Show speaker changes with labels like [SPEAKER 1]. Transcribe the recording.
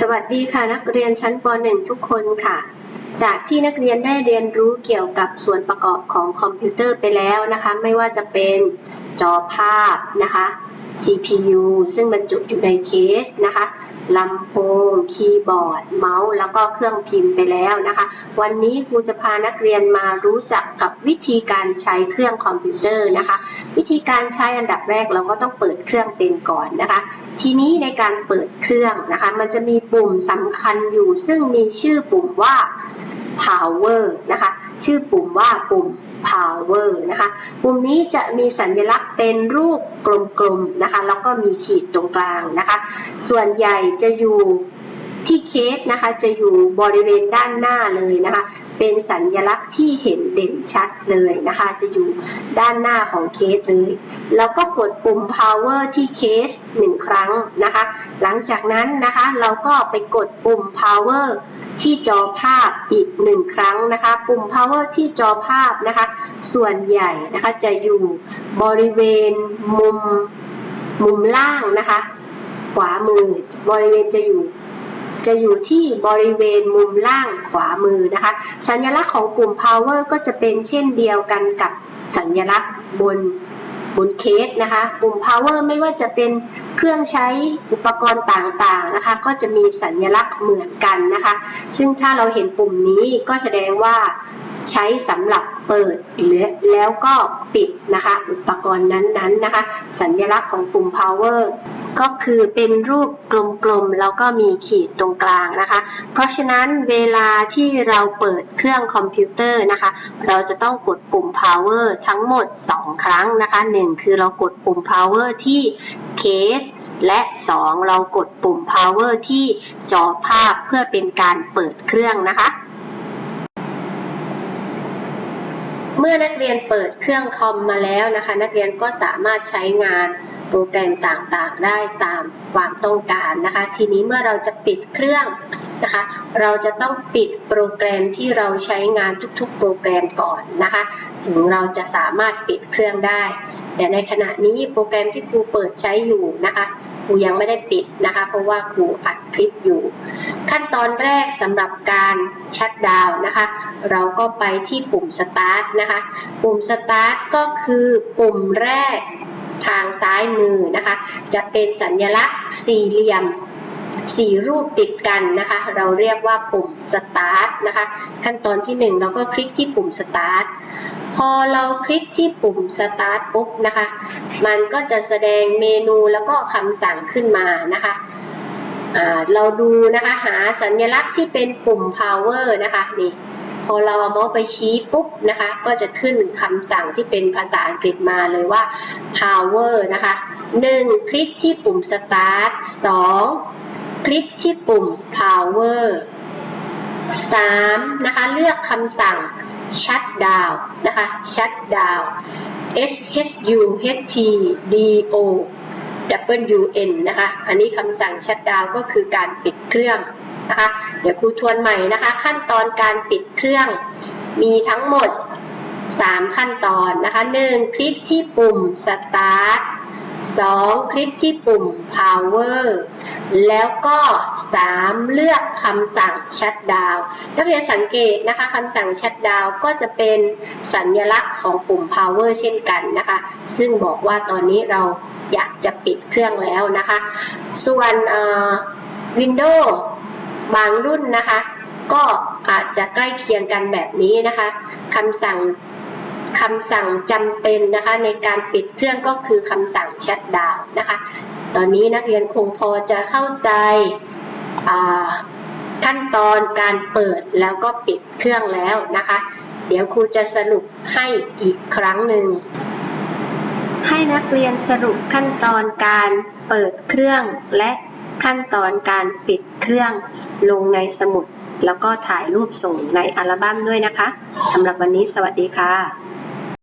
[SPEAKER 1] สวัสดีค่ะนักเรียนชั้นป .1 ทุกคนค่ะ จากที่นักเรียนได้เรียนรู้เกี่ยวกับส่วนประกอบของคอมพิวเตอร์ไปแล้วนะคะ ไม่ว่าจะเป็นจอภาพนะคะ CPU ซึ่งบรรจุอยู่ในเคสนะคะลำโพง คีย์บอร์ด เมาส์ แล้วก็เครื่องพิมพ์ไปแล้วนะคะ วันนี้ครูจะพานักเรียนมารู้จักกับวิธีการใช้เครื่องคอมพิวเตอร์นะคะ วิธีการใช้อันดับแรกเราก็ต้องเปิดเครื่องเป็นก่อนนะคะ ทีนี้ในการเปิดเครื่องนะคะ มันจะมีปุ่มสำคัญอยู่ ซึ่งมีชื่อปุ่มว่า power นะคะ ชื่อปุ่มว่าปุ่ม power นะคะ ปุ่มนี้จะมีสัญลักษณ์เป็นรูปกลมๆนะคะ แล้วก็มีขีดตรงกลางนะคะ ส่วนใหญ่จะอยู่ ที่เคสนะคะจะอยู่บริเวณด้านหน้าเลยนะคะ เป็นสัญลักษณ์ที่เห็นเด่นชัดเลยนะคะ จะอยู่ด้านหน้าของเคสเลย แล้วก็กดปุ่ม power ที่เคสหนึ่งครั้งนะคะ หลังจากนั้นนะคะเราก็ไปกดปุ่ม power ที่จอภาพอีกหนึ่งครั้งนะคะ ปุ่ม power ที่จอภาพนะคะ ส่วนใหญ่นะคะจะอยู่บริเวณมุมมุมล่างนะคะ ขวามือบริเวณจะอยู่ จะอยู่ที่บริเวณมุมล่างขวามือนะคะ สัญลักษณ์ของปุ่ม power ก็จะเป็นเช่นเดียวกันกับสัญลักษณ์บนบนเคสนะคะ ปุ่ม power ไม่ว่าจะเป็นเครื่องใช้อุปกรณ์ต่างๆนะคะ ก็จะมีสัญลักษณ์เหมือนกันนะคะ ซึ่งถ้าเราเห็นปุ่มนี้ก็แสดงว่า ใช้สำหรับเปิดหรือแล้วก็ปิดนะคะอุปกรณ์นั้นๆนะคะ สัญลักษณ์ของปุ่ม power ก็คือเป็นรูปกลมๆ แล้วก็มีขีดตรงกลางนะคะ เพราะฉะนั้นเวลาที่เราเปิดเครื่องคอมพิวเตอร์นะคะ เราจะต้องกดปุ่ม power ทั้งหมด 2 ครั้งนะคะ 1 คือเรากดปุ่ม power ที่ case และ 2 เรากดปุ่ม power ที่จอภาพเพื่อเป็นการเปิดเครื่องนะคะ เมื่อนักเรียนเปิดเครื่องคอมมาแล้วนะคะ นักเรียนก็สามารถใช้งานโปรแกรมต่างๆ ได้ตามความต้องการนะคะ ทีนี้เมื่อเราจะปิดเครื่อง นะคะ เราจะต้องปิดโปรแกรมที่เราใช้งานทุกๆ โปรแกรมก่อนนะคะ ถึงเราจะสามารถปิดเครื่องได้ แต่ในขณะนี้โปรแกรมที่ครูเปิดใช้อยู่นะคะครูยังไม่ได้ปิดนะคะ เพราะว่าครูอัดคลิปอยู่ ขั้นตอนแรกสำหรับการชัดดาวนะคะ เราก็ไปที่ปุ่ม Start นะคะ ปุ่ม Start ก็คือปุ่มแรกทางซ้ายมือนะคะ จะเป็นสัญลักษณ์สี่เหลี่ยม สี่รูปติดกันนะคะ เราเรียกว่าปุ่ม Start นะคะ ขั้นตอนที่ 1 เราก็คลิกที่ปุ่ม Start พอเราคลิกที่ปุ่ม Start ปุ๊บนะคะ มันก็จะแสดงเมนูแล้วก็คำสั่งขึ้นมานะคะเราดูนะคะหาสัญลักษณ์ที่เป็นปุ่ม power นะคะนี่พอเราเอาเมาส์ไปชี้ปุ๊บนะคะ ก็จะขึ้นคำสั่งที่เป็นภาษาอังกฤษมาเลยว่า power นะคะ 1. คลิกที่ปุ่ม start 2. คลิกที่ปุ่ม power 3. นะคะ เลือกคำสั่ง shut down นะคะ shut down S H U H T D O W N นะคะ อันนี้คำสั่ง shut down ก็คือการปิดเครื่องนะคะ เดี๋ยวครูทวนใหม่นะคะ ขั้นตอนการปิดเครื่องมีทั้งหมด 3 ขั้นตอนนะคะ 1. คลิกที่ปุ่ม start 2. คลิกที่ปุ่ม power แล้วก็ 3. เลือกคำสั่ง shut down นักเรียนสังเกตนะคะคำสั่ง shut down ก็จะเป็นสัญลักษณ์ของปุ่ม power เช่นกันนะคะ ซึ่งบอกว่าตอนนี้เราอยากจะปิดเครื่องแล้วนะคะ ส่วน Windows บางรุ่นนะคะ ก็อาจจะใกล้เคียงกันแบบนี้นะคะคำสั่ง คำสั่งจำเป็นนะคะในการปิดเครื่องก็คือคำสั่งชัดดาวนะคะ ตอนนี้นักเรียนคงพอจะเข้าใจขั้นตอนการเปิดแล้วก็ปิดเครื่องแล้วนะคะ เดี๋ยวครูจะสรุปให้อีกครั้งหนึ่งให้นักเรียนสรุปขั้นตอนการเปิดเครื่องและขั้นตอนการปิดเครื่องลงในสมุด แล้วก็ถ่ายรูปส่งในอัลบั้มด้วยนะคะสำหรับวันนี้สวัสดีค่ะ